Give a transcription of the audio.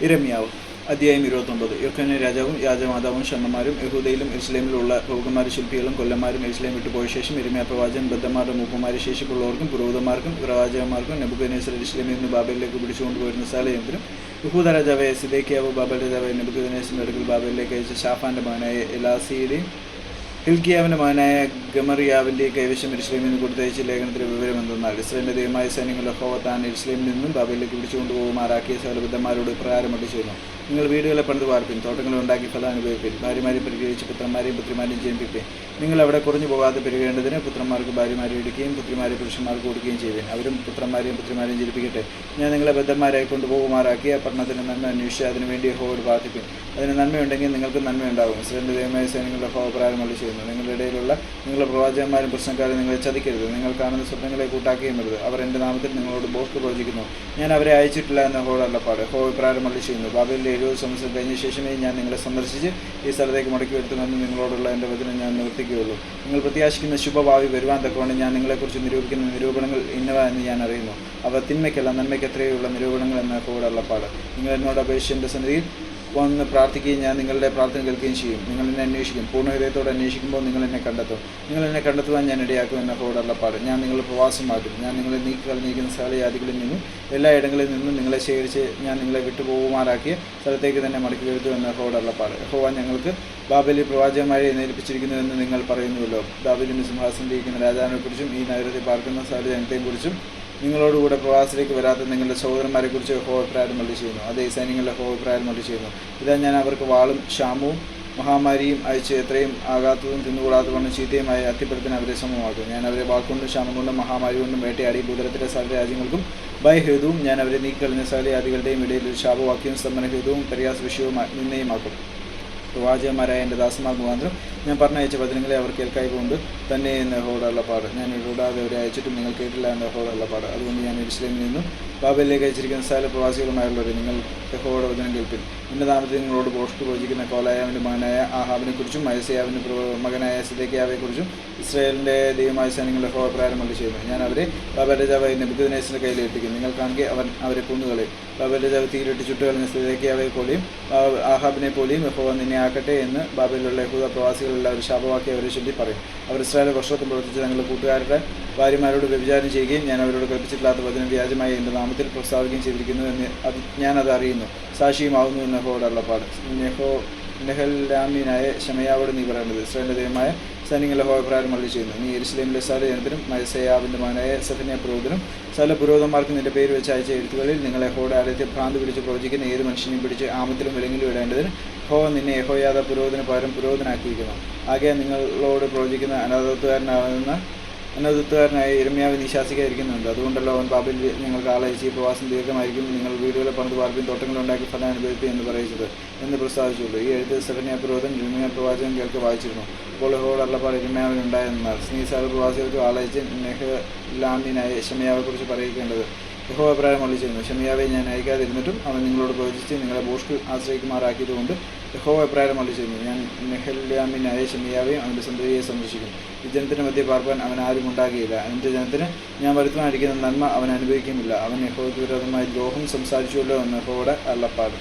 ഇരമ്യാവ് അധ്യായം ഇരുപത്തൊമ്പത്. യൊക്കനെ രാജാവും രാജമാതാവും ഷണ്ണന്മാരും യഹൂദയിലും ഇസ്ലേമിലുള്ള പ്രഭുക്കന്മാരും ശില്പികളും കൊല്ലന്മാരും ഇസ്ലേം വിട്ടുപോയ ശേഷം ഇരമ്യ പ്രവാചകൻ ബദ്ധന്മാരുടെ മൂപ്പന്മാരെ ശേഷിപ്പുള്ളവർക്കും പുരോഹിതന്മാർക്കും പ്രവാചകന്മാർക്കും നെബുക്കനേശ്വര ഇസ്ലേമിൽ നിന്ന് ബാബയിലേക്ക് പിടിച്ചുകൊണ്ടുപോയിരുന്ന സാലയന്ത്രം യഹൂദ രാജാവായ സിദേക്കിയാവ് ബാബൽ രാജാവായ നെബുക്കനേശ്വരിന്റെ അടുക്കൽ ബാബയിലേക്ക് അയച്ച ഷാഫാന്റെ മകനായ എലാസിയുടെയും ഹിൽക്കിയാവിന്റെ മകനായ ഗമറിയാവിന്റെ കൈവശം ഇസ്ലേമിൽ നിന്ന് കൊടുത്തയച്ച ലേഖനത്തിലെ വിവരം എന്തെന്നാൽ ഇസ്ലേമിന്റെ ദൈവമായ സൈന്യങ്ങളുടെ ലഹോവത്താൻ ഇസ്ലീമിൽ നിന്നും ബാബയിലേക്ക് പിടിച്ചുകൊണ്ടുപോകുമാറാക്കിയ സകലബദ്ധന്മാരോട് പ്രകാരമട്ട് ചെയ്യുന്നു. നിങ്ങൾ വീടുകളെ പണിത് പാർപ്പിൻ തോട്ടങ്ങൾ ഉണ്ടാക്കി ഫലം അനുഭവിപ്പിൻ ഭാര്യമാരെ പരിഗ്രഹിച്ച് പുത്രന്മാരെയും പുത്രിമാരെയും ജനിപ്പിപ്പിൻ. നിങ്ങൾ അവിടെ കുറഞ്ഞു പോകാതെ പെരുകേണ്ടതിന് പുത്രന്മാർക്ക് ഭാര്യമാരെ എടുക്കുകയും പുത്രിമാരെ പുരുഷന്മാർക്ക് കൊടുക്കുകയും ചെയ്യുവിൻ. അവരും പുത്രന്മാരെയും പുത്രിമാരെയും ജനിപ്പിക്കട്ടെ. ഞാൻ നിങ്ങളെ ബദ്ധന്മാരായി കൊണ്ടുപോകുമാറാക്കിയ പട്ടണത്തിന് നന്മ അന്വേഷിച്ച് അതിനുവേണ്ടി ഹോവോട് പ്രാർത്ഥിപ്പിൻ. അതിന് നന്മയുണ്ടെങ്കിൽ നിങ്ങൾക്ക് നന്മയുണ്ടാകും. ഇസ്രേലിന്റെ ദൈവമായ സൈനികളുടെ ഹോവ പ്രാരംഭം ചെയ്യുന്നു. നിങ്ങളുടെ ഇടയിലുള്ള നിങ്ങളുടെ പ്രവാചകന്മാരും പ്രശ്നക്കാരും നിങ്ങളെ ചതിക്കരുത്. നിങ്ങൾ കാണുന്ന സ്വപ്നങ്ങളെ കൂട്ടാക്കുകയും വരുത് അവർ എന്റെ നാമത്തിൽ നിങ്ങളോട് ബോസ്റ്റ് പ്രവചിക്കുന്നു. ഞാൻ അവരെ അയച്ചിട്ടില്ല എന്ന ഹോഡ് അല്ലപ്പാട് ഹോ പ്രാരംഭം ചെയ്യുന്നു. ബാബയിലെ എഴുപത് സംവത്സരം കഴിഞ്ഞ ശേഷമേ ഞാൻ നിങ്ങളെ സന്ദർശിച്ച് ഈ സ്ഥലത്തേക്ക് മടക്കി വരുത്തുമെന്ന് നിങ്ങളോടുള്ള എന്റെ വചനം ഞാൻ നിർത്തിക്കുകയുള്ളൂ നിങ്ങൾ പ്രത്യാശിക്കുന്ന ശുഭഭാവി വരുവാൻ തക്കവണ്ണം ഞാൻ നിങ്ങളെക്കുറിച്ച് നിരൂപിക്കുന്ന നിരൂപണങ്ങൾ ഇന്നവ എന്ന് ഞാൻ അറിയുന്നു. അവ തിന്മയ്ക്കല്ല നന്മയ്ക്ക് എത്രയുള്ള നിരൂപണങ്ങൾ എന്ന ഹോഡ് അല്ലപ്പാട് നിങ്ങൾ എന്നോട് അപേക്ഷിച്ച് എന്റെ സന്നിധിയിൽ വന്ന് പ്രാർത്ഥിക്കുകയും ഞാൻ നിങ്ങളുടെ പ്രാർത്ഥന കേൾക്കുകയും ചെയ്യും. നിങ്ങൾ എന്നെ അന്വേഷിക്കും. പൂർണ ഹൃദയത്തോടെ അന്വേഷിക്കുമ്പോൾ നിങ്ങൾ എന്നെ കണ്ടെത്തും. നിങ്ങൾ എന്നെ കണ്ടെത്തുവാൻ ഞാൻ ഇടയാക്കും എന്ന ഹോടല്ലപ്പാട് ഞാൻ നിങ്ങളെ മാറ്റും ഞാൻ നിങ്ങളെ നീക്കി കളഞ്ഞിരിക്കുന്ന സകല ജാതികളിൽ നിന്നും എല്ലാ ഇടങ്ങളിൽ നിന്നും നിങ്ങളെ ശേഖരിച്ച് ഞാൻ നിങ്ങളെ വിട്ടുപോകുമാറാക്കിയ സ്ഥലത്തേക്ക് തന്നെ മടക്കി വരുത്തും എന്ന ഹോടല്ലപ്പാട് ഹോവ ഞങ്ങൾക്ക് ബാബലി പ്രവാചകമായി നേരിപ്പിച്ചിരിക്കുന്നു എന്ന് നിങ്ങൾ പറയുന്നുവല്ലോ. ബാബലിന് സിംഹാസനത്തിരിക്കുന്ന രാജാവിനെക്കുറിച്ചും ഈ നഗരത്തിൽ പാർക്കുന്ന സകല ജനത്തെയും കുറിച്ചും നിങ്ങളോടുകൂടെ പ്രവാസത്തിലേക്ക് വരാത്ത നിങ്ങളുടെ സഹോദരന്മാരെ കുറിച്ച് ഹോഭിപ്രായം മറ്റു ചെയ്യുന്നു. അതേ സൈന്യങ്ങളുടെ ഹോഭിപ്രായം മറ്റു ചെയ്യുന്നു. ഇതാ ഞാൻ അവർക്ക് വാളും ക്ഷാമവും മഹാമാരിയും അയച്ച് എത്രയും ആകാത്തതും തിന്നുകൂടാത്തതുകൊണ്ട് ചീത്തയുമായ അത്തിപ്പടത്തിന് അവരെ സമമാക്കും ഞാൻ അവരെ വാക്കുകൊണ്ടും ക്ഷാമം കൊണ്ടും മഹാമാരി കൊണ്ടും വേട്ടയാടി ഭൂതലത്തിലെ സകല രാജ്യങ്ങൾക്കും ഭയഹേതുവും ഞാൻ അവരെ നീക്കളഞ്ഞ സകല ജാതികളുടെയും ഇടയിൽ ഒരു ശാപവാക്യവും സ്തംഭനഹേതുവും പ്രയാസ വിഷയവും നിന്നയുമാക്കും പ്രവാചകന്മാരായ എന്റെ ദാസന്മാർ മുഖാന്തരം ഞാൻ പറഞ്ഞയച്ച വചനങ്ങളെ അവർ കേൾക്കായതുകൊണ്ട് തന്നെ എന്ന ഹോടുള്ള പാട്. ഞാൻ ഇടാതെ അവരെ അയച്ചിട്ടും നിങ്ങൾ കേട്ടില്ല എന്ന ഹോടുള്ള പാട്. അതുകൊണ്ട് ഞാൻ ഇസ്ലേമിൽ നിന്നും ബാബയിലേക്ക് അയച്ചിരിക്കുന്ന സ്ഥല പ്രവാസികളുമായുള്ളവർ നിങ്ങൾ യഹോയുടെ വചനം കേൾപ്പിൻ. എന്റെ നാമത്തിൽ നിങ്ങളോട് പോസ്റ്റ് പ്രവചിക്കുന്ന കോലായാവിന്റെ മകനായ ആഹാബിനെക്കുറിച്ചും മയസയാവിന്റെ മകനായ സിദേക്കിയാവെക്കുറിച്ചും ഇസ്രായേലിന്റെ ദൈവമായ സൈന്യങ്ങളുടെ ഹോ പ്രാരം മള്ളി ചെയ്യുന്നു. ഞാൻ അവരെ ബാബ രാജാവായി നെബുദ്നേസിന്റെ കയ്യിൽ ഏൽപ്പിക്കും നിങ്ങൾ കാണുക അവൻ അവരെ കൊന്നുകളയും. ബാബ രാജാവ് തീയിലിട്ട് ചുട്ടുകളഞ്ഞ സിദേക്കിയാവെ പോലെയും ആഹാബിനെ പോലെയും യഹോവ നിന്നെ ആക്കട്ടെ എന്ന് ബാബയിലുള്ള യഹൂദ പ്രവാസികളെല്ലാവരും ശാപവാക്യം അവരെ ചൊല്ലി പറയും. അവർ ഇസ്രായേൽ വർഷത്തും പ്രവർത്തിച്ച് തങ്ങളുടെ കൂട്ടുകാരുടെ ഭാര്യമാരോട് വ്യഭിചാരം ചെയ്യുകയും ഞാൻ അവരോട് കൽപ്പിച്ചിട്ടില്ലാത്ത വചനം വ്യാജമായി എന്റെ നാമത്തിൽ പ്രസ്താവിക്കുകയും ചെയ്തിരിക്കുന്നു എന്ന് അത് ഞാനത് അറിയുന്നു. സാക്ഷിയുമാകുന്നു എന്ന് പാട്. നെഹോ നെഹൽ നെഹല്ലാമിനായ ഷമയാവോട് നീ പറയേണ്ടത്. ഇസ്രായേലിന്റെ ദൈവമായ സൈന്യങ്ങളുടെ അഭിപ്രായം മള്ളി ചെയ്യുന്നു. നീ എരുസലേമിലെ സകല ജനത്തിനും മയസയാവിന്റെ മകനായ സഫിനെ പുരോഹിതനും സകല പുരോഹിതന്മാർക്ക് നിന്റെ പേര് വെച്ച് അയച്ച എഴുത്തുകളിൽ നിങ്ങളെ ഹോടെ ആലയത്തെ ഭ്രാന്ത് പിടിച്ച് പ്രവചിക്കുന്ന ഏത് മനുഷ്യനെയും പിടിച്ച് ആമത്തിലും വിലങ്ങിലും ഇടേണ്ടതിന് ഹോ നിന്നെ യഹോയാത പുരോഹിതന് പകരം പുരോഹിതനാക്കിയിരിക്കുന്നു. ആകെ നിങ്ങളോട് പ്രവചിക്കുന്ന അനാഥത്വകാരനാകുന്ന അനധിത്വകാരനായ ഇരമ്യാവ് നിശാസിക്കാതിരിക്കുന്നുണ്ട്. അതുകൊണ്ടല്ലോ അവൻ ബാബിൽ നിങ്ങൾ ആളയച്ച് പ്രവാസം ദീർഘമായിരിക്കും. നിങ്ങൾ വീടുകളെ പണിത് ബാബിൻ തോട്ടങ്ങൾ ഉണ്ടാക്കി ഫലം അനുഭവിക്കും എന്ന് പറയിച്ചത് എന്ന് പ്രസ്താവിച്ചുള്ളൂ ഈ എഴുത്ത് സഫന്യ പുരോഹിതൻ ഇരമ്യ പ്രവാചകൻ കേൾക്ക് വായിച്ചിരുന്നു. അപ്പോൾ ഹോളപ്പാട് അള്ളപ്പാട് ഇരമ്യാവിനുണ്ടായെന്നാൽ സ്നേഹിസാഹ പ്രവാസികൾക്ക് ആളയച്ച് നെഹ്ലാമിനായ ഷമയാവെക്കുറിച്ച് പറയിക്കേണ്ടത്. യഹോ അഭിപ്രായം ഒളിച്ചിരുന്നു ഷമിയാവെ ഞാൻ അയക്കാതിരുന്നിട്ടും അവൻ നിങ്ങളോട് പ്രവചിച്ച് നിങ്ങളെ ബോഷ്ക്ക് ആശ്രയിക്കുമാറാക്കിയതുകൊണ്ട് യഹോ അഭിപ്രായം മള്ളി ചെയ്യുന്നു ഞാൻ നെഹല്യാമിനായ ഷമിയാവെയും അവന്റെ സന്തതിയെ സന്ദർശിക്കുന്നു ഈ ജനത്തിന് മധ്യ പാർപ്പാൻ അവൻ ആരും ഉണ്ടാകുകയില്ല. എന്റെ ജനത്തിന് ഞാൻ വരുത്തുവാനിരിക്കുന്ന നന്മ അവൻ അനുഭവിക്കുന്നില്ല. അവൻ യഹോയ്ക്ക് വിരോധമായി ദ്രോഹം സംസാരിച്ചുവല്ലോ എന്ന് യഹോയുടെ അള്ളപ്പാട്